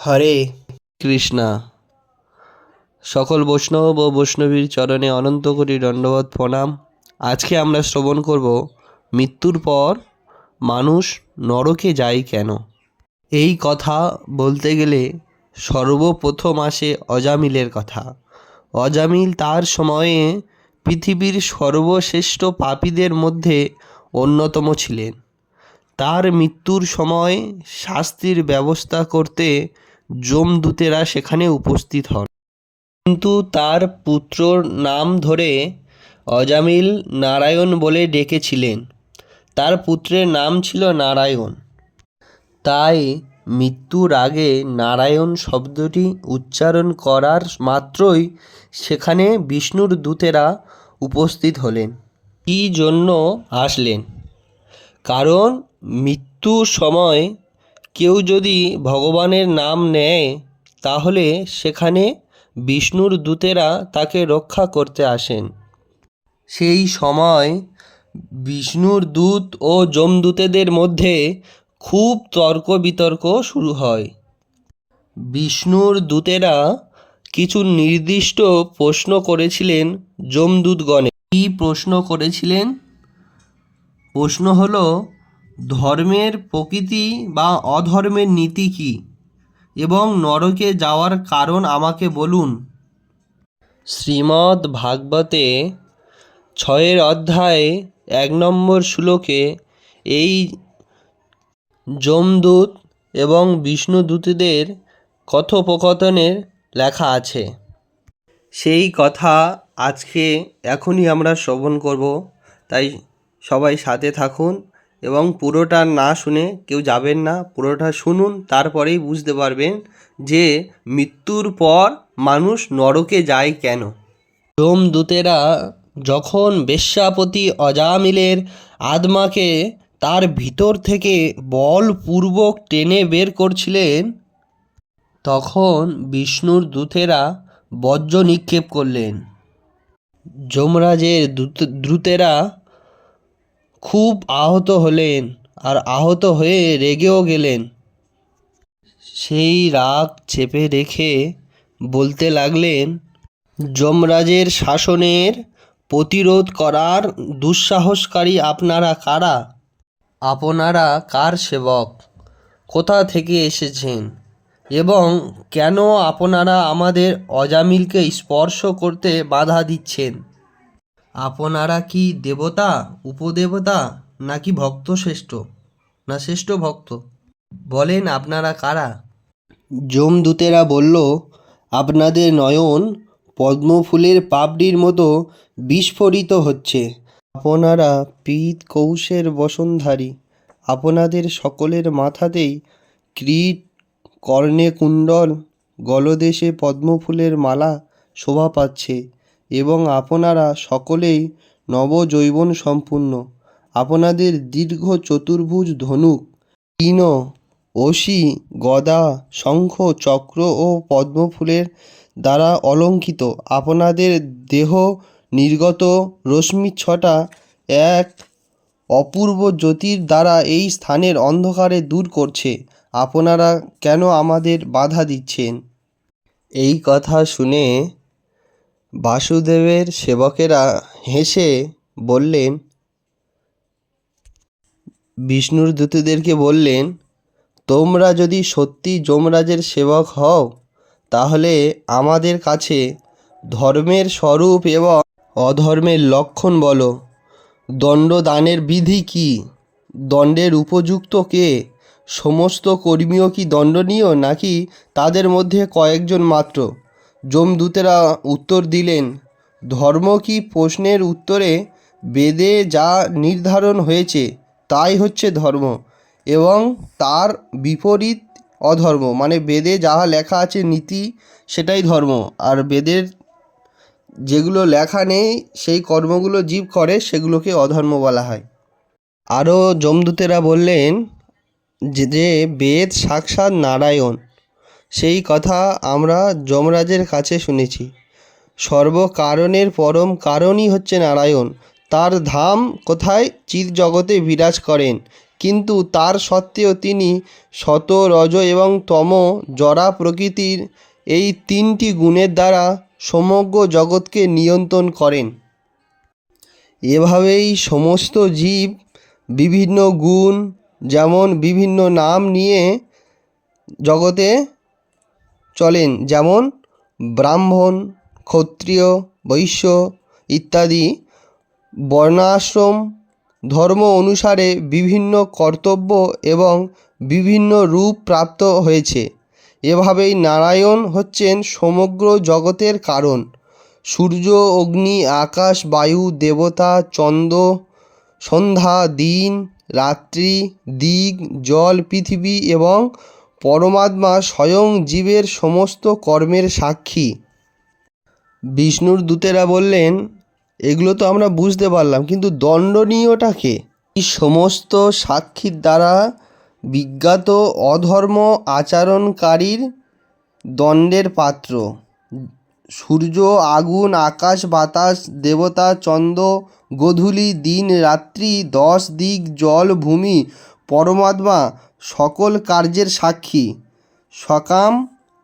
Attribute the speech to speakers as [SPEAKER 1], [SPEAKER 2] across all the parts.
[SPEAKER 1] হরে কৃষ্ণা। সকল বৈষ্ণব ও বৈষ্ণবীর চরণে অনন্ত কোটি দণ্ডবত প্রণাম। আজকে আমরা শ্রবণ করব, মৃত্যুর পর মানুষ নরকে যায় কেন? এই কথা বলতে গেলে সর্বপ্রথম আসে অজামিলের কথা। অজামিল তার সময়ে পৃথিবীর সর্বশ্রেষ্ঠ পাপীদের মধ্যে অন্যতম ছিলেন। তার মৃত্যুর সময় শাস্তির ব্যবস্থা করতে যমদূতেরা সেখানে উপস্থিত হন। কিন্তু তার পুত্রর নাম ধরে অজামিল নারায়ণ বলে ডেকেছিলেন। তার পুত্রের নাম ছিল নারায়ণ। তাই মৃত্যুর আগে নারায়ণ শব্দটি উচ্চারণ করার মাত্রই সেখানে বিষ্ণুর দূতেরা উপস্থিত হলেন। কী জন্য আসলেন? কারণ মৃত্যুর সময় কেউ যদি ভগবানের নাম নেয়, তাহলে সেখানে বিষ্ণুর দূতেরা তাকে রক্ষা করতে আসেন। সেই সময় বিষ্ণুর দূত ও যমদূতেদের মধ্যে খুব তর্ক বিতর্ক শুরু হয়। বিষ্ণুর দূতেরা কিছু নির্দিষ্ট প্রশ্ন করেছিলেন যমদূতগণে। কী প্রশ্ন করেছিলেন? প্রশ্ন হলো ধর্মের প্রকৃতি বা অধর্মের নীতি কী? এবং নরকে যাওয়ার কারণ আমাকে বলুন। শ্রীমদ্ ভাগবতে ছয়ের অধ্যায়ে এক নম্বর শ্লোকে এই যমদূত এবং বিষ্ণুদূতদের কথোপকথনের লেখা আছে। সেই কথা আজকে এখনই আমরা শ্রবণ করব, তাই সবাই সাথে থাকুন। এবং পুরোটা না শুনে কেউ যাবেন না, পুরোটা শুনুন, তারপরেই বুঝতে পারবেন যে মৃত্যুর পর মানুষ নরকে যায় কেন। যমদূতেরা যখন বেশ্যাপতি অজামিলের আত্মাকে তার ভিতর থেকে বলপূর্বক টেনে বের করছিলেন, তখন বিষ্ণুর দূতেরা বজ্র নিক্ষেপ করলেন। যমরাজের দূতেরা খুব আহত হলেন আর আহত হয়ে রেগেও গেলেন। সেই রাগ চেপে রেখে বলতে লাগলেন, যমরাজের শাসনের প্রতিরোধ করার দুঃসাহসকারী আপনারা কারা? আপনারা কার সেবক? কোথা থেকে এসেছেন? এবং কেন আপনারা আমাদের অজামিলকে স্পর্শ করতে বাধা দিচ্ছেন? আপনারা কি দেবতা, উপদেবতা নাকি ভক্ত শ্রেষ্ঠ? না শ্রেষ্ঠ ভক্ত? বলেন আপনারা কারা? যমদূতেরা বলল, আপনাদের নয়ন পদ্মফুলের পাপড়ির মতো বিস্ফোরিত হচ্ছে। আপনারা পীত কৌশের বসনধারী। আপনাদের সকলের মাথাতেই ক্রীট কর্ণে কুণ্ডল, গলদেশে পদ্মফুলের মালা শোভা পাচ্ছে। এবং আপনারা সকলেই নবযৌবন সম্পূর্ণ আপনাদের দীর্ঘ চতুর্ভুজ ধনুক তীন অসি, গদা, শঙ্খ, চক্র ও পদ্মফুলের দ্বারা অলঙ্কিত। আপনাদের দেহ নির্গত রশ্মিচ্ছটা এক অপূর্ব জ্যোতির দ্বারা এই স্থানের অন্ধকারে দূর করছে। আপনারা কেন আমাদের বাধা দিচ্ছেন? এই কথা শুনে বাসুদেবের সেবকেরা হেসে বললেন, বিষ্ণুর দূতদেরকে বললেন, তোমরা যদি সত্যি যমরাজের সেবক হও, তাহলে আমাদের কাছে ধর্মের স্বরূপ এবং অধর্মের লক্ষণ বলো। দণ্ডদানের বিধি কি? দণ্ডের উপযুক্ত কে? সমস্ত কর্মীও কি দণ্ডনীয় নাকি তাদের মধ্যে কয়েকজন মাত্র? যমদূতেরা উত্তর দিলেন, ধর্ম কি প্রশ্নের উত্তরে বেদে যা নির্ধারণ হয়েছে, তাই হচ্ছে ধর্ম, এবং তার বিপরীত অধর্ম মানে বেদে যাহা লেখা আছে নীতি, সেটাই ধর্ম, আর বেদের যেগুলো লেখা নেই, সেই কর্মগুলো জীব করে, সেগুলোকে অধর্ম বলা হয়। আরও যমদূতেরা বললেন যে যে, বেদ সাক্ষাৎ নারায়ণ সেই কথা আমরা যমরাজের কাছে শুনেছি। সর্বকারণের পরম কারণই হচ্ছে নারায়ণ। তার ধাম কোথায়? চিৎ জগতে বিরাজ করেন। কিন্তু তার সত্ত্বেও তিনি শত রজ এবং তম জরা প্রকৃতির এই তিনটি গুণের দ্বারা সমগ্র জগৎকে নিয়ন্ত্রণ করেন। এভাবেই সমস্ত জীব বিভিন্ন গুণ, যেমন বিভিন্ন নাম নিয়ে জগতে চলেন, যেমন ব্রাহ্মণ, ক্ষত্রিয়, বৈশ্য ইত্যাদি বর্ণাশ্রম ধর্ম অনুসারে বিভিন্ন কর্তব্য এবং বিভিন্ন রূপ প্রাপ্ত হয়েছে। এভাবেই নারায়ণ হচ্ছেন সমগ্র জগতের কারণ। সূর্য, অগ্নি, আকাশ, বায়ু, দেবতা, চন্দ্র, সন্ধ্যা, দিন, রাত্রি, দিক, জল, পৃথিবী এবং পরমাত্মা স্বয়ং জীবের সমস্ত কর্মের সাক্ষী। বিষ্ণুর দূতেরা বললেন, এগুলো তো আমরা বুঝতে পারলাম, কিন্তু দণ্ডনীয়টাকে এই সমস্ত সাক্ষীর দ্বারা বিজ্ঞাত অধর্ম আচরণকারীর দণ্ডের পাত্র। সূর্য, আগুন, আকাশ, বাতাস, দেবতা, চন্দ্র, গোধূলি, দিন, রাত্রি, দশ দিক, জল, ভূমি পরমাত্মা সকল কার্যের সাক্ষী। সকাম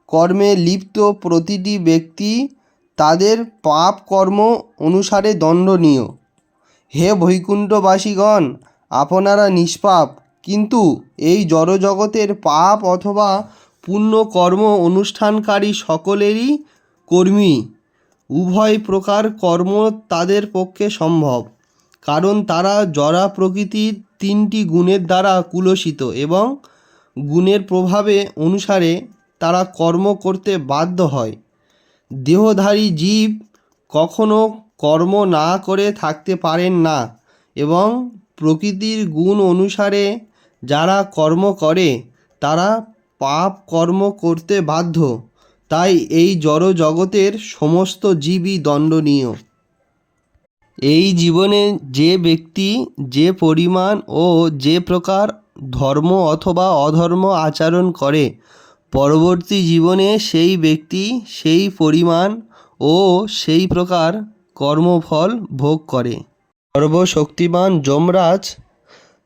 [SPEAKER 1] কর্মে লিপ্ত প্রতিটি ব্যক্তি তাদের পাপ কর্ম অনুসারে দণ্ডনীয়। হে বৈকুণ্ঠবাসীগণ, আপনারা নিষ্পাপ, কিন্তু এই জড়জগতের পাপ অথবা পুণ্য কর্ম অনুষ্ঠানকারী সকলেরই কর্মী। উভয় প্রকার কর্ম তাদের পক্ষে সম্ভব, কারণ তারা জরা প্রকৃতির তিনটি গুণের দ্বারা কুলসিত এবং গুণের প্রভাবে অনুসারে তারা কর্ম করতে বাধ্য হয়। দেহধারী জীব কখনো কর্ম না করে থাকতে পারেন না এবং প্রকৃতির গুণ অনুসারে যারা কর্ম করে, তারা পাপ কর্ম করতে বাধ্য। তাই এই জড় জগতের সমস্ত জীবই দণ্ডনীয়। এই জীবনে যে ব্যক্তি, যে পরিমাণ ও যে প্রকার ধর্ম অথবা অধর্ম আচরণ করে, পরবর্তী জীবনে সেই ব্যক্তি সেই পরিমাণ ও সেই প্রকার কর্মফল ভোগ করে। সর্বশক্তিমান যমরাজ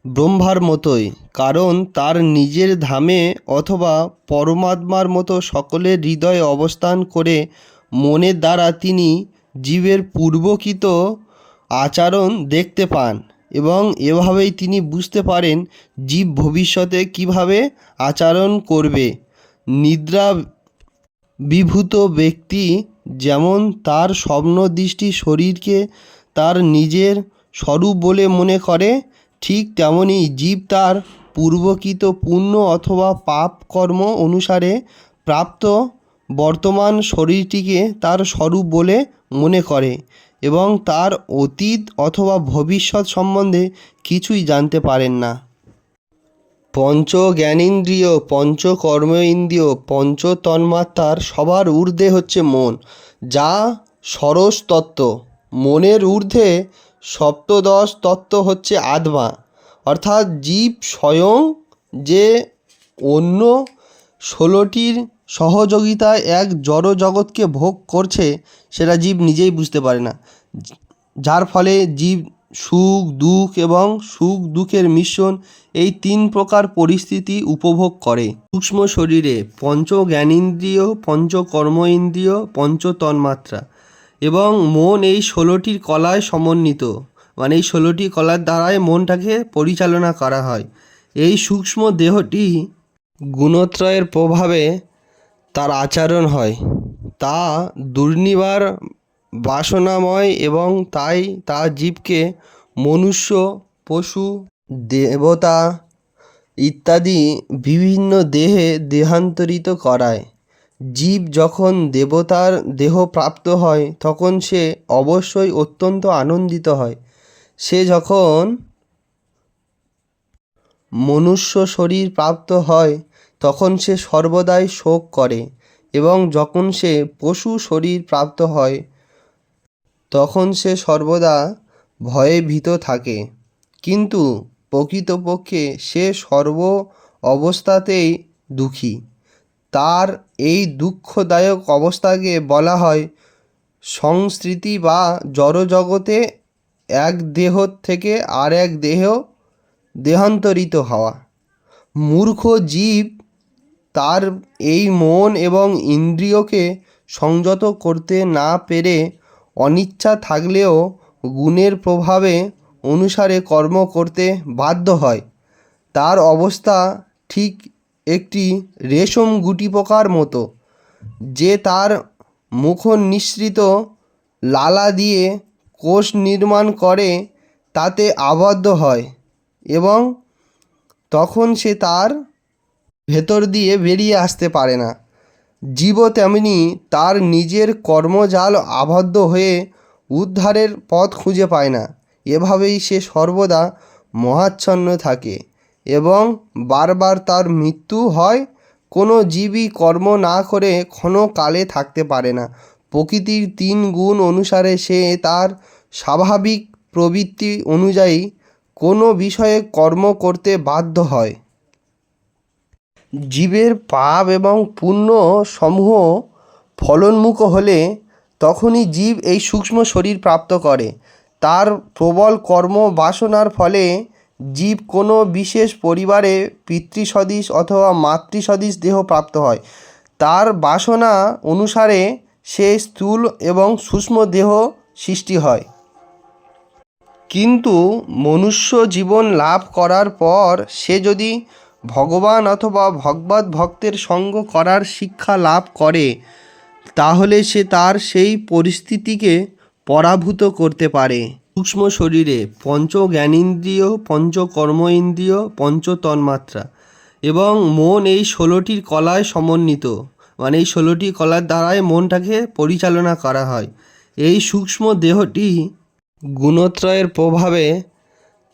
[SPEAKER 1] ব্রহ্মার মতোই, কারণ তার নিজের ধামে অথবা পরমাত্মার মতো সকলের হৃদয়ে অবস্থান করে মনের দ্বারা তিনি জীবের পূর্বকৃত আচরণ দেখতে পান এবং এভাবেই তিনি বুঝতে পারেন জীব ভবিষ্যতে কীভাবে আচরণ করবে। নিদ্রা বিভূত ব্যক্তি যেমন তার স্বপ্নদৃষ্টি শরীরকে তার নিজের স্বরূপ বলে মনে করে, ঠিক তেমনই জীব তার পূর্বকৃত পুণ্য অথবা পাপ কর্ম অনুসারে প্রাপ্ত বর্তমান শরীরটিকে তার স্বরূপ বলে মনে করে। এবং তার অতীত অথবা ভবিষ্যৎ সম্বন্ধে কিছুই জানতে পারেন না। পঞ্চ জ্ঞানেন্দ্রিয় পঞ্চ কর্মেন্দ্রিয় পঞ্চ তন্মাত্রার সবার ঊর্ধ্বে হচ্ছে মন, যা সরস তত্ত্ব। মনের ঊর্ধ্বে সপ্তদশ তত্ত্ব হচ্ছে আত্মা, অর্থাৎ জীব স্বয়ং যে অন্য ষোলোটির সহযোগিতায় এক জড় জগৎকে ভোগ করছে, সেটা জীব নিজেই বুঝতে পারে না। যার ফলে জীব সুখ, দুঃখ এবং সুখ দুঃখের মিশ্রণ এই তিন প্রকার পরিস্থিতি উপভোগ করে। সূক্ষ্ম শরীরে পঞ্চ জ্ঞানেন্দ্রিয় পঞ্চ কর্ম ইন্দ্রিয় পঞ্চ তন্মাত্রা এবং মন এই ষোলোটির কলায় সমন্বিত। মানে এই ষোলোটি কলার দ্বারাই মনটাকে পরিচালনা করা হয়। এই সূক্ষ্ম দেহটি গুণত্রয়ের প্রভাবে তার আচরণ হয়। তা দুর্নিবার বাসনাময় এবং তাই তা জীবকে মনুষ্য, পশু, দেবতা ইত্যাদি বিভিন্ন দেহে দেহান্তরিত করায়। জীব যখন দেবতার দেহ প্রাপ্ত হয়, তখন সে অবশ্যই অত্যন্ত আনন্দিত হয়। সে যখন মনুষ্য শরীর প্রাপ্ত হয়, তখন সে সর্বদাই শোক করে এবং যখন সে পশু শরীর প্রাপ্ত হয় তখন সে সর্বদা ভয়ে ভীত থাকে। কিন্তু প্রকৃতপক্ষে সে সর্ব অবস্থাতেই দুঃখী। তার এই দুঃখদায়ক অবস্থাকে বলা হয় সংস্কৃতি বা জড়জগতে এক দেহ থেকে আর এক দেহ দেহান্তরিত হওয়া। মূর্খ জীব তার এই মন এবং ইন্দ্রিয়কে সংযত করতে না পেরে অনিচ্ছা থাকলেও গুণের প্রভাবে অনুসারে কর্ম করতে বাধ্য হয়। তার অবস্থা ঠিক একটি রেশম গুটি পোকার মতো, যে তার মুখ নিঃসৃত লালা দিয়ে কোষ নির্মাণ করে তাতে আবদ্ধ হয় এবং তখন সে তার ভেতর দিয়ে বেরিয়ে আসতে পারে না। জীবও তেমনি তার নিজের কর্মজাল আবদ্ধ হয়ে উদ্ধারের পথ খুঁজে পায় না। এভাবেই সে সর্বদা মহাচ্ছন্ন থাকে এবং বারবার তার মৃত্যু হয়। কোনো জীবই কর্ম না করে ক্ষণকালে থাকতে পারে না। প্রকৃতির তিন গুণ অনুসারে সে তার স্বাভাবিক প্রবৃত্তি অনুযায়ী কোনো বিষয়ে কর্ম করতে বাধ্য হয়। জীবের পাপ এবং পুণ্য সমূহ ফলনমুখ হলে তখনই জীব এই সূক্ষ্ম শরীর প্রাপ্ত করে। তার প্রবল কর্ম বাসনার ফলে জীব কোনো বিশেষ পরিবারে পিতৃসদৃশ অথবা মাতৃসদৃশ দেহ প্রাপ্ত হয়। তার বাসনা অনুসারে সে স্থূল এবং সূক্ষ্ম দেহ সৃষ্টি হয়। কিন্তু মনুষ্য জীবন লাভ করার পর সে যদি ভগবান অথবা ভগবত ভক্তের সঙ্গ করার শিক্ষা লাভ করে, তাহলে সে তার সেই পরিস্থিতিকে পরাভূত করতে পারে। সূক্ষ্ম শরীরে পঞ্চ জ্ঞানেন্দ্রিয় পঞ্চ কর্ম ইন্দ্রিয় পঞ্চ তন্মাত্রা এবং মন এই ষোলোটির কলায় সমন্বিত। মানে এই ষোলোটি কলার দ্বারাই মনটাকে পরিচালনা করা হয়। এই সূক্ষ্ম দেহটি গুণত্রয়ের প্রভাবে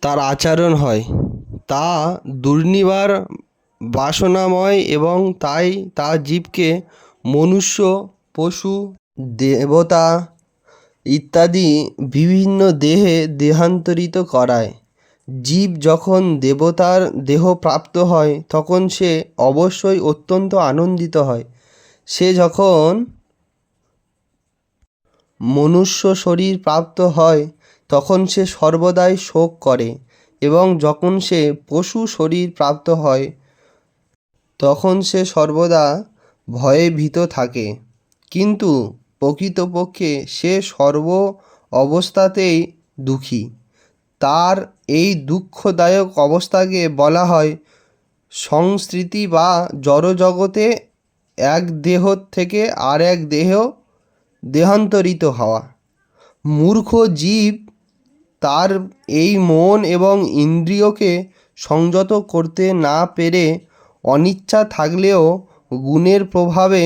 [SPEAKER 1] তার আচরণ হয়। তা দুর্নিবার বাসনাময় এবং তাই তা জীবকে মনুষ্য, পশু, দেবতা ইত্যাদি বিভিন্ন দেহে দেহান্তরিত করায়। জীব যখন দেবতার দেহ প্রাপ্ত হয়, তখন সে অবশ্যই অত্যন্ত আনন্দিত হয়। সে যখন মনুষ্য শরীর প্রাপ্ত হয় তখন সে সর্বদাই শোক করে এবং যখন সে পশু শরীর প্রাপ্ত হয়, তখন সে সর্বদা ভয়ে ভীত থাকে। কিন্তু প্রকৃতপক্ষে সে সর্ব অবস্থাতেই দুঃখী। তার এই দুঃখদায়ক অবস্থাকে বলা হয় সংস্কৃতি বা জড়জগতে এক দেহ থেকে আর এক দেহ দেহান্তরিত হওয়া। মূর্খ জীব তার এই মন এবং ইন্দ্রিয়কে সংযত করতে না পেরে অনিচ্ছা থাকলেও গুণের প্রভাবে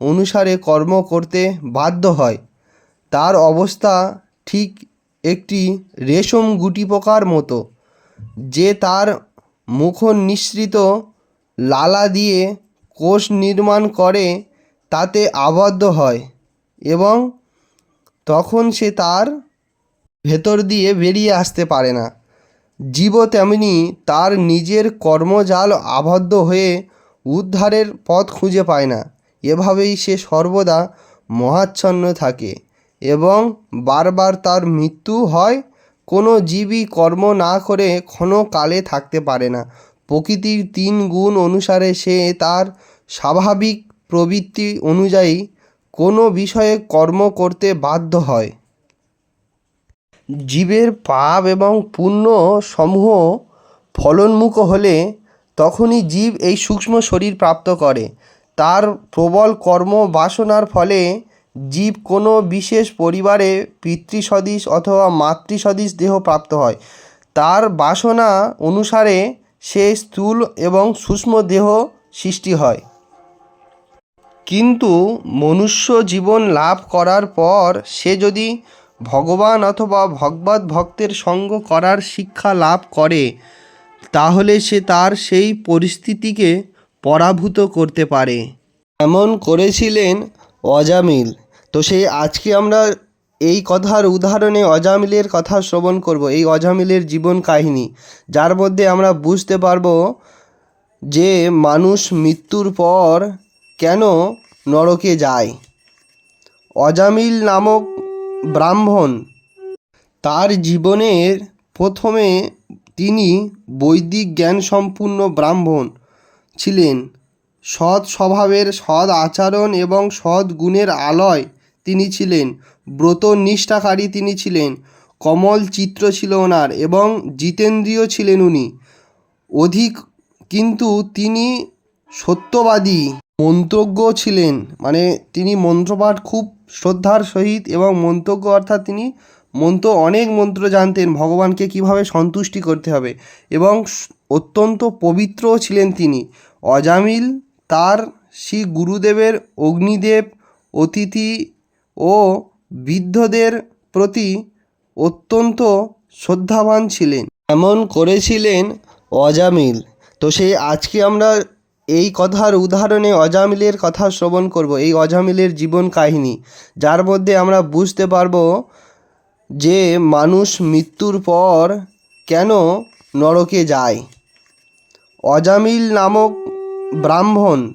[SPEAKER 1] অনুসারে কর্ম করতে বাধ্য হয়। তার অবস্থা ঠিক একটি রেশম গুটি পোকার মতো, যে তার মুখ নিঃসৃত লালা দিয়ে কোষ নির্মাণ করে তাতে আবদ্ধ হয় এবং তখন সে তার ভেতর দিয়ে বেরিয়ে আসতে পারে না। জীবও তেমনি তার নিজের কর্মজাল আবদ্ধ হয়ে উদ্ধারের পথ খুঁজে পায় না। এভাবেই সে সর্বদা মহাচ্ছন্ন থাকে এবং বারবার তার মৃত্যু হয়, কোনো জীবই কর্ম না করে ক্ষণকালে থাকতে পারে না। প্রকৃতির তিন গুণ অনুসারে সে তার স্বাভাবিক প্রবৃত্তি অনুযায়ী কোনো বিষয়ে কর্ম করতে বাধ্য হয়। জীবের পাপ এবং পুণ্য সমূহ ফলনমুখ হলে তখনই জীব এই সূক্ষ্ম শরীর প্রাপ্ত করে। তার প্রবল কর্ম বাসনার ফলে জীব কোনো বিশেষ পরিবারে পিতৃসদৃশ অথবা মাতৃসদৃশ দেহ প্রাপ্ত হয়। তার বাসনা অনুসারে সে স্থূল এবং সূক্ষ্ম দেহ সৃষ্টি হয়। কিন্তু মনুষ্য জীবন লাভ করার পর সে যদি ভগবান অথবা ভগবত ভক্তের সঙ্গ করার শিক্ষা লাভ করে, তাহলে সে তার সেই পরিস্থিতিকে পরাভূত করতে পারে। এমন করেছিলেন অজামিল। তো সেই আজকে আমরা এই কথার উদাহরণে অজামিলের কথা শ্রবণ করব, এই অজামিলের জীবন কাহিনী। যার মধ্যে আমরা বুঝতে পারব যে মানুষ মৃত্যুর পর কেন নরকে যায়। অজামিল নামক ব্রাহ্মণ। তার জীবনের প্রথমে তিনি বৈদিক জ্ঞানসম্পন্ন ব্রাহ্মণ ছিলেন। সৎ স্বভাবের, সৎ আচরণ এবং সৎ গুণের আলয় তিনি ছিলেন। ব্রত নিষ্ঠাকারী তিনি ছিলেন। কমল চিত্র ছিল ওনার এবং জিতেন্দ্রীয় ছিলেন উনি। অধিক কিন্তু তিনি সত্যবাদী মন্ত্রজ্ঞ ছিলেন। মানে তিনি মন্ত্রপাঠ খুব শ্রদ্ধার সহিত এবং মন্তব্য, অর্থাৎ তিনি মন্ত্র, অনেক মন্ত্র জানতেন ভগবানকে কীভাবে সন্তুষ্টি করতে হবে এবং অত্যন্ত পবিত্রও ছিলেন তিনি। অজামিল তার শ্রী গুরুদেবের অগ্নিদেব অতিথি ও বৃদ্ধদের প্রতি অত্যন্ত শ্রদ্ধাবান ছিলেন। এমন করেছিলেন অজামিল। তো সেই আজকে আমরা এই কথার উদাহরণে অজামিলের কথা শ্রবণ করব, এই অজামিলের জীবন কাহিনী। যার মধ্যে আমরা বুঝতে পারব যে মানুষ মৃত্যুর পর কেন নরকে যায়। অজামিল নামক ব্রাহ্মণ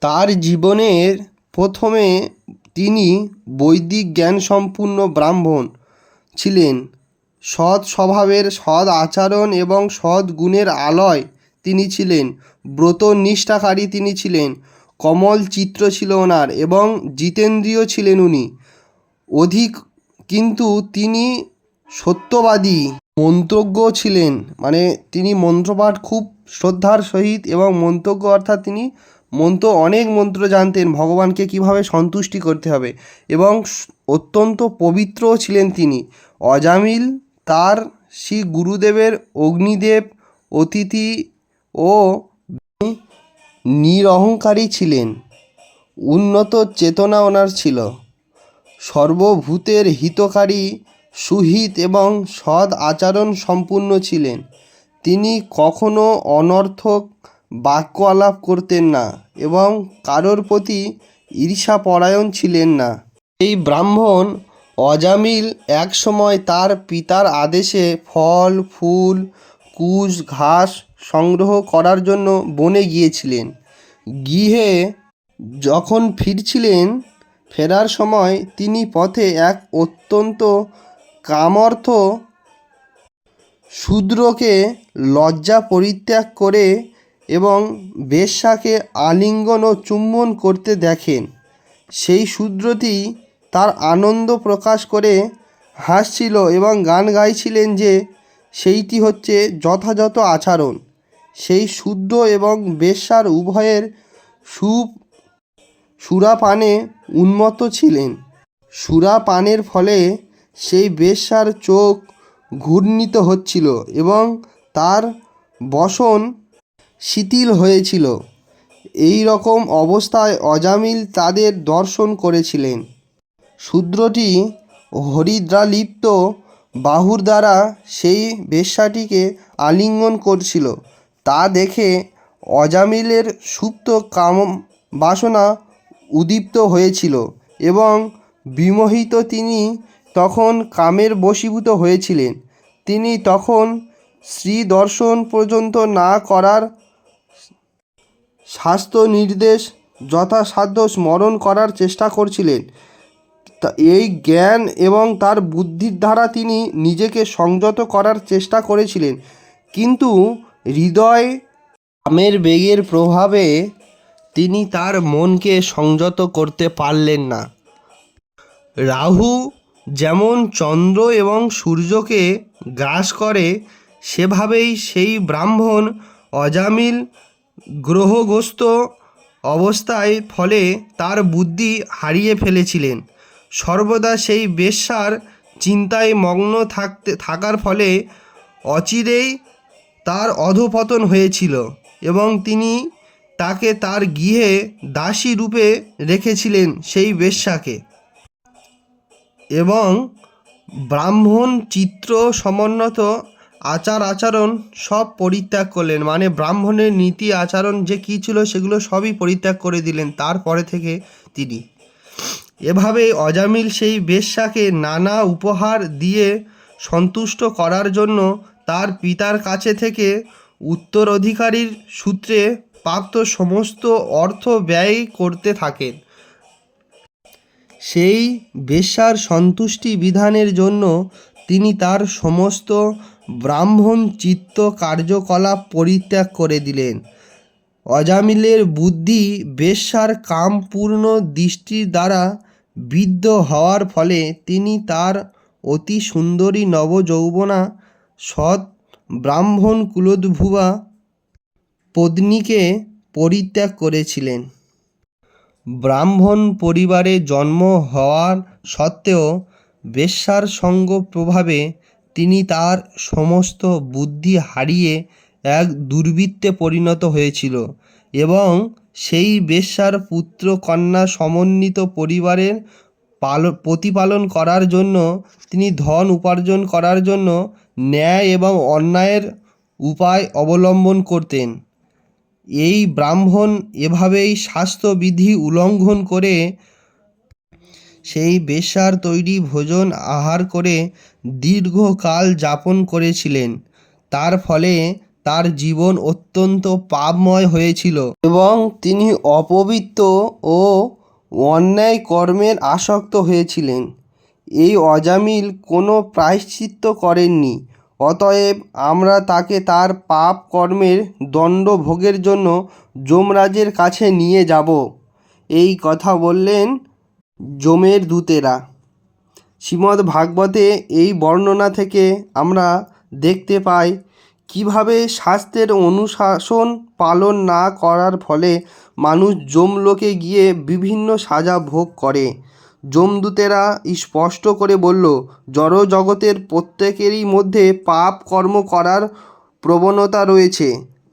[SPEAKER 1] তার জীবনের প্রথমে তিনি বৈদিক জ্ঞান সম্পূর্ণ ব্রাহ্মণ ছিলেন। সৎ স্বভাবের সৎ আচরণ এবং সৎ গুণের আলয় তিনি ছিলেন। ব্রত নিষ্ঠাকারী তিনি ছিলেন। কমল চিত্র ছিল ওনার এবং জিতেন্দ্রীয় ছিলেন উনি। অধিক কিন্তু তিনি সত্যবাদী, মন্ত্রজ্ঞ ছিলেন। মানে তিনি মন্ত্রপাঠ খুব শ্রদ্ধার সহিত এবং মন্ত্রজ্ঞ অর্থাৎ তিনি মন্ত্র, অনেক মন্ত্র জানতেন। ভগবানকে কীভাবে সন্তুষ্টি করতে হবে এবং অত্যন্ত পবিত্রও ছিলেন তিনি। অজামিল তার শ্রী গুরুদেবের অগ্নিদেব অতিথি ও নিরহংকারী ছিলেন। উন্নত চেতনা ওনার ছিল। সর্বভূতের হিতকারী, সুহিত এবং সৎ আচরণ সম্পূর্ণ ছিলেন। তিনি কখনো অনর্থক বাক্য আলাপ করতেন না এবং কারোর প্রতি ঈর্ষাপরায়ণ ছিলেন না। এই ব্রাহ্মণ অজামিল একসময় তার পিতার আদেশে ফল, ফুল, কুশ, ঘাস সংগ্রহ করার জন্য বনে গিয়েছিলেন। গৃহে যখন ফিরছিলেন, ফেরার সময় তিনি পথে এক অত্যন্ত কামর্থ শূদ্রকে লজ্জা পরিত্যাগ করে এবং বেশ্যাকে আলিঙ্গন ও চুম্বন করতে দেখেন। সেই শূদ্রটি তার আনন্দ প্রকাশ করে হাসছিল এবং গান গাইছিলেন যে, সেইটি হচ্ছে যথাযথ আচরণ। সেই শুদ্ধ এবং বেশ্যার উভয়ের সুপ সুরাপানে উন্মত্ত ছিলেন। সুরাপানের ফলে সেই বেশ্যার চোখ ঘূর্ণিত হচ্ছিল এবং তার বসন শিথিল হয়েছিল। এই রকম অবস্থায় অজামিল তাদের দর্শন করেছিলেন। শূদ্রটি হরিদ্রালিপ্ত বাহুর দ্বারা সেই বেশ্যাটিকে আলিঙ্গন করছিল। তা দেখে অজামিলের সুপ্ত কাম বাসনা উদ্দীপ্ত হয়েছিল এবং বিমোহিত তিনি তখন কামের বশীভূত হয়েছিলেন। তিনি তখন শ্রী দর্শন পর্যন্ত না করার স্বাস্থ্য নির্দেশ যথাসাধ্য স্মরণ করার চেষ্টা করছিলেন। এই জ্ঞান এবং তার বুদ্ধির দ্বারা তিনি নিজেকে সংযত করার চেষ্টা করেছিলেন। কিন্তু হৃদয় কামের বেগের প্রভাবে তিনি তার মনকে সংযত করতে পারলেন না। রাহু যেমন চন্দ্র এবং সূর্যকে গ্রাস করে, সেভাবেই সেই ব্রাহ্মণ অজামিল গ্রহগ্রস্ত অবস্থায় ফলে তার বুদ্ধি হারিয়ে ফেলেছিলেন। সর্বদা সেই বেশ্যার চিন্তায় মগ্ন থাকতে, থাকার ফলে অচিরেই তার অধপতন হয়েছিল এবং তিনি তাকে তার গৃহে দাসী রূপে রেখেছিলেন সেই বেশ্যাকে। এবং ব্রাহ্মণ চিত্র সমন্বত আচার আচরণ সব পরিত্যাগ করলেন। মানে ব্রাহ্মণের নীতি আচরণ যে কী ছিল সেগুলো সবই পরিত্যাগ করে দিলেন তারপরে থেকে তিনি। এভাবে অজামিল সেই বেশ্যাকে নানা উপহার দিয়ে সন্তুষ্ট করার জন্য তার পিতার কাছে থেকে উত্তরাধিকারীর সূত্রে প্রাপ্ত সমস্ত অর্থ ব্যয় করতে থাকেন। সেই বেশ্যার সন্তুষ্টি বিধানের জন্য তিনি তার সমস্ত ব্রাহ্মণ চিত্ত কার্যকলাপ পরিত্যাগ করে দিলেন। অজামিলের বুদ্ধি বেশ্যার কামপূর্ণ দৃষ্টির দ্বারা বিদ্ধ হওয়ার ফলে তিনি তার অতি সুন্দরী নবযৌবনা সৎ ব্রাহ্মণ কুলোদ্ভুবা পত্নীকে পরিত্যাগ করেছিলেন। ব্রাহ্মণ পরিবারে জন্ম হওয়ার সত্ত্বেও বেশ্যার সঙ্গ প্রভাবে তিনি তার সমস্ত বুদ্ধি হারিয়ে এক দুর্বৃত্তে পরিণত হয়েছিল এবং সেই বেশ্যার পুত্র কন্যা সমন্বিত পরিবারের পাল, প্রতিপালন করার জন্য, তিনি ধন উপার্জন করার জন্য ন্যায় এবং অন্যায়ের উপায় অবলম্বন করতেন। এই ব্রাহ্মণ এভাবেই স্বাস্থ্যবিধি উল্লঙ্ঘন করে সেই বেশ্যার তৈরি ভোজন আহার করে দীর্ঘকাল যাপন করেছিলেন। তার ফলে তার জীবন অত্যন্ত পাপময় হয়েছিল এবং তিনি অপবিত্র ও অন্যায় কর্মের আসক্ত হয়েছিলেন। এই অজামিল কোনো প্রায়শ্চিত্ত করেননি, অতএব আমরা তাকে তার পাপ কর্মের দণ্ড ভোগের জন্য যমরাজের কাছে নিয়ে যাব। এই কথা বললেন যমের দূতেরা। শ্রীমদ্ ভাগবতে এই বর্ণনা থেকে আমরা দেখতে পাই, কীভাবে স্বাস্থ্যের অনুশাসন পালন না করার ফলে মানুষ যমলোকে গিয়ে বিভিন্ন সাজা ভোগ করে। যমদূতেরা স্পষ্ট করে বলল জড় জগতের প্রত্যেকেরই মধ্যে পাপ কর্ম করার প্রবণতা রয়েছে,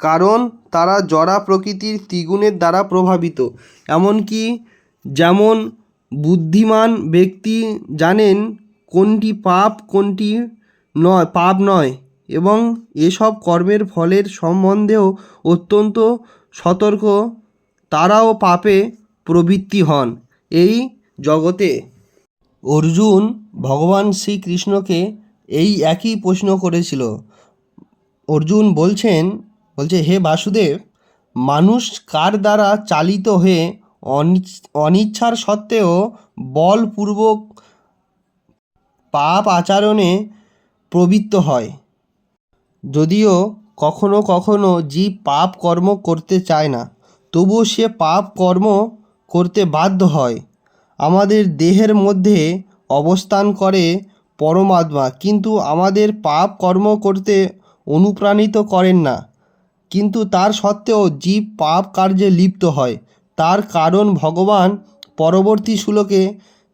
[SPEAKER 1] কারণ তারা জড়া প্রকৃতির ত্রিগুণের দ্বারা প্রভাবিত। এমনকি যেমন বুদ্ধিমান ব্যক্তি জানেন কোনটি পাপ, কোনটি নয়, পাপ নয়, এবং এসব কর্মের ফলের সম্বন্ধেও অত্যন্ত সতর্ক, তারাও পাপে প্রবৃত্তি হন। এই জগতে। অর্জুন ভগবান শ্রীকৃষ্ণকে এই একই প্রশ্ন করেছিল। অর্জুন বলছেন, বলছে, হে বাসুদেব, মানুষ কার দ্বারা চালিত হয়ে অনিচ্ছার সত্ত্বেও বলপূর্বক পাপ আচরণে প্রবৃত্ত হয়? যদিও কখনো কখনো জীব পাপ কর্ম করতে চায় না, তবুও সে পাপ কর্ম করতে বাধ্য হয়। আমাদের দেহের মধ্যে অবস্থান করে পরমাত্মা, কিন্তু আমাদের পাপ কর্ম করতে অনুপ্রাণিত করেন না। কিন্তু তার সত্ত্বেও জীব পাপ কার্যে লিপ্ত হয়। তার কারণ ভগবান পরবর্তী শ্লোকে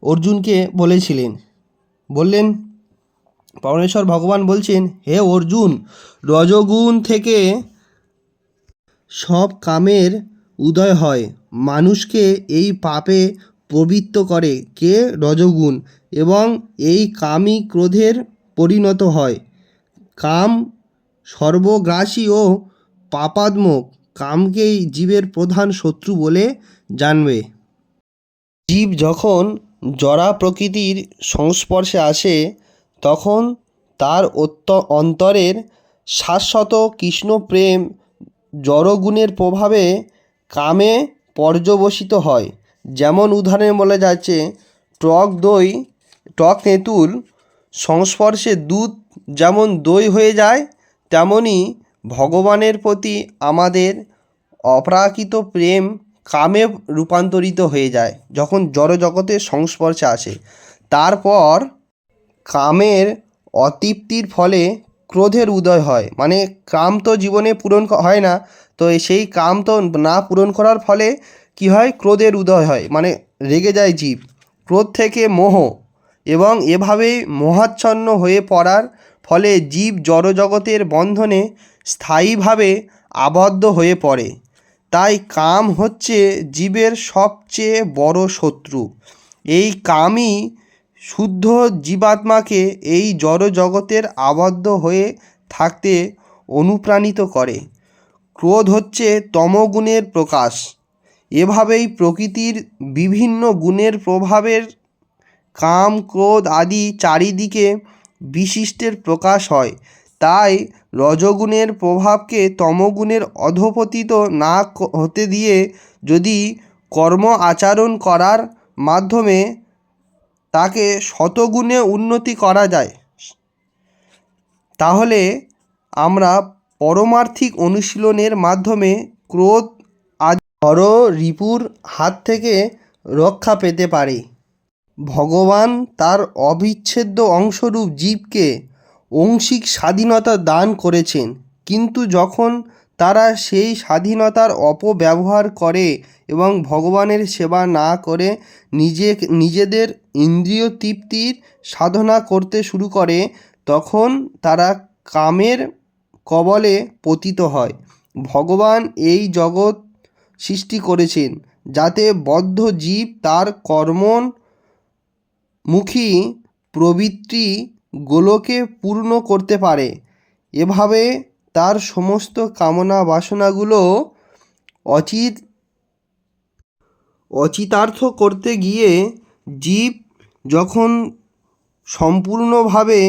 [SPEAKER 1] অর্জুনকে বলেছিলেন। বললেন, পরমেশ্বর ভগবান বলছেন, হে অর্জুন, রজগুণ থেকে সব কামের উদয় হয়। মানুষকে এই পাপে প্রবৃত্ত করে কে রজগুণ এবং এই কামই ক্রোধের পরিণত হয়। কাম সর্বগ্রাসী ও পাপাত্মক, কামকেই জীবের প্রধান শত্রু বলে জানবে। জীব যখন জরা প্রকৃতির সংস্পর্শে আসে, তখন তার অন্তরের শাশ্বত কৃষ্ণ প্রেম জড়গুণের প্রভাবে কামে পর্যবসিত হয়। যেমন উদাহরণে বলা যাচ্ছে, টক দই, টক তেঁতুল সংস্পর্শে দুধ যেমন দই হয়ে যায়, তেমনি ভগবানের প্রতি আমাদের অপ্রাকৃত প্রেম কামে রূপান্তরিত হয়ে যায়, যখন জড় জগতের সংস্পর্শে আসে। তারপর কামের অতৃপ্তির ফলে ক্রোধের উদয় হয় মানে কাম তো জীবনে পূরণ হয় না, তো সেই কাম তো না পূরণ করার ফলে কি হয়? ক্রোধের উদয় হয়। মানে রেগে যায় জীব। ক্রোধ থেকে মোহ এবং এভাবেই মোহাচ্ছন্ন হয়ে পড়ার ফলে জীব জড়জগতের বন্ধনে স্থায়ীভাবে আবদ্ধ হয়ে পড়ে। তাই কাম হচ্ছে জীবের সবচেয়ে বড় শত্রু। এই কামই শুদ্ধ জীবাত্মাকে এই জড় জগতের আবদ্ধ হয়ে থাকতে অনুপ্রাণিত করে। ক্রোধ হচ্ছে তমগুণের প্রকাশ। এভাবেই প্রকৃতির বিভিন্ন গুণের প্রভাবের কাম, ক্রোধ আদি চারিদিকে বিশিষ্টের প্রকাশ হয়। তাই রজগুণের প্রভাবকে তমগুণের অধপতিত না হতে দিয়ে যদি কর্ম আচরণ করার মাধ্যমে তাকে শতগুণে উন্নতি করা যায়, তাহলে আমরা পরমার্থিক অনুশীলনের মাধ্যমে ক্রোধ হর রিপুর হাত থেকে রক্ষা পেতে পারে। ভগবান তার অবিচ্ছেদ্য অংশরূপ জীবকে অংশিক স্বাধীনতা দান করেছেন, কিন্তু যখন তারা সেই স্বাধীনতার অপব্যবহার করে এবং ভগবানের সেবা না করে নিজে, নিজেদের ইন্দ্রিয় তৃপ্তির সাধনা করতে শুরু করে, তখন তারা কামের কবলে পতিত হয়। ভগবান এই জগৎ সৃষ্টি করেছেন, যাতে বদ্ধ জীব তার কর্মণ মুখী প্রবৃত্তি গোলকে পূর্ণ করতে পারে। এভাবে তার সমস্ত কামনা বাসনাগুলো অচিত, অচিতার্থ করতে গিয়ে জীব যখন সম্পূর্ণভাবে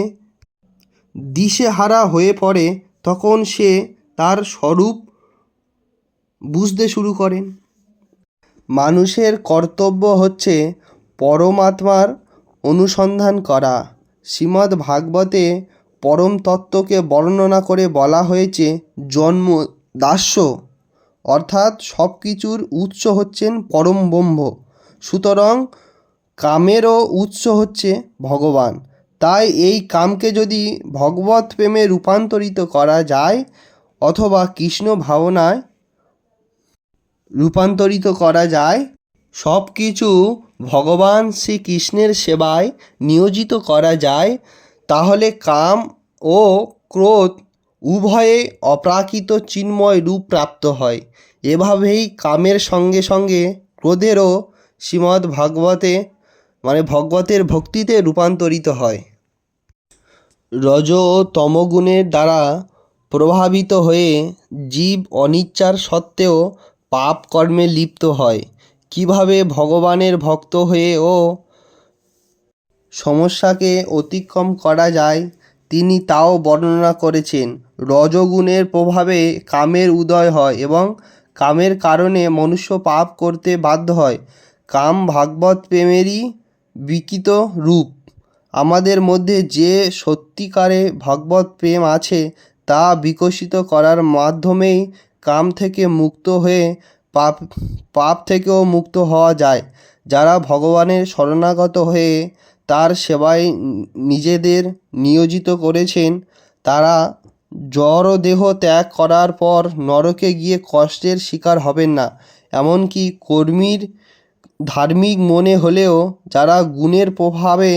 [SPEAKER 1] দিশেহারা হয়ে পড়ে, তখন সে তার স্বরূপ বুঝতে শুরু করেন। মানুষের কর্তব্য হচ্ছে পরমাত্মার অনুসন্ধান করা। শ্রীমদ্ ভাগবতে পরম তত্ত্বকে বর্ণনা করে বলা হয়েছে, জন্ম দাস্য। অর্থাৎ সব কিছুর উৎস হচ্ছেন পরম ব্রহ্ম। সুতরাং কামেরও উৎস হচ্ছে ভগবান। তাই এই কামকে যদি ভগবত প্রেমে রূপান্তরিত করা যায়, অথবা কৃষ্ণ ভাবনায় রূপান্তরিত করা যায় সব কিছু ভগবান শ্রীকৃষ্ণের সেবায় নিয়োজিত করা যায়, তাহলে কাম ও ক্রোধ উভয়ে অপ্রাকৃত চিন্ময় রূপ প্রাপ্ত হয়। এভাবেই কামের সঙ্গে সঙ্গে ক্রোধেরও শ্রীমদ্ ভাগবতে মানে ভগবতের ভক্তিতে রূপান্তরিত হয়। রজ ও তমগুণের দ্বারা প্রভাবিত হয়ে জীব অনিচ্ছার সত্ত্বেও পাপ কর্মে লিপ্ত হয়। কীভাবে ভগবানের ভক্ত হয়েও সমস্যাকে অতিক্রম করা যায়, তিনি তাও বর্ণনা করেছেন। রজগুণের প্রভাবে কামের উদয় হয় এবং কামের কারণে মনুষ্য পাপ করতে বাধ্য হয়। কাম ভাগবত প্রেমেরই বিকৃত রূপ। আমাদের মধ্যে যে সত্যিকারে ভগবত প্রেম আছে, তা বিকশিত করার মাধ্যমেই কাম থেকে মুক্ত হয়ে পাপ পাপ থেকেও মুক্ত হওয়া যায়। যারা ভগবানের শরণাগত হয়ে তার সেবায় নিজেদের নিয়োজিত করেছেন, তারা জড় দেহ ত্যাগ করার পর নরকে গিয়ে কষ্টের শিকার হবেন না। এমনকি কর্মীর ধার্মিক মনে হলেও যারা গুণের প্রভাবে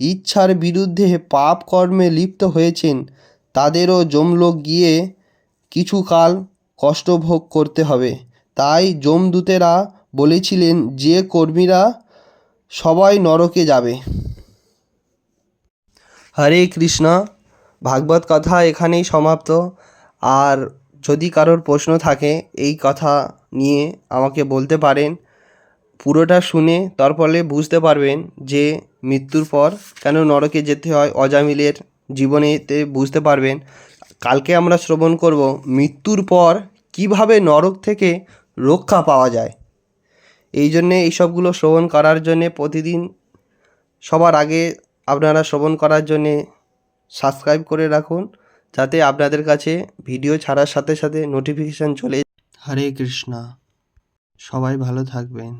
[SPEAKER 1] ইচ্ছার বিরুদ্ধে পাপ কর্মে লিপ্ত হয়েছেন, তাদেরও যমলোক গিয়ে কিছুকাল কষ্ট ভোগ করতে হবে। তাই যমদূতেরা বলেছিলেন, যে কর্মীরা সবাই নরকে যাবে। হরে কৃষ্ণ। ভাগবত কথা এখানেই সমাপ্ত। আর যদি কারোর প্রশ্ন থাকে, এই কথা নিয়ে আমাকে বলতে পারেন। পুরোটা শুনে তার ফলে বুঝতে পারবেন যে মৃত্যুর পর কেন নরকে যেতে হয়। অজামিলের জীবনেতে বুঝতে পারবেন। কালকে আমরা শ্রবণ করব, মৃত্যুর পর কীভাবে নরক থেকে রক্ষা পাওয়া যায়? এই জন্যে এইসবগুলো শ্রবণ করার জন্যে প্রতিদিন সবার আগে আপনারা শ্রবণ করার জন্যে সাবস্ক্রাইব করে রাখুন, যাতে আপনাদের কাছে ভিডিও ছাড়ার সাথে সাথে নোটিফিকেশান চলে হরে কৃষ্ণা। সবাই ভালো থাকবেন।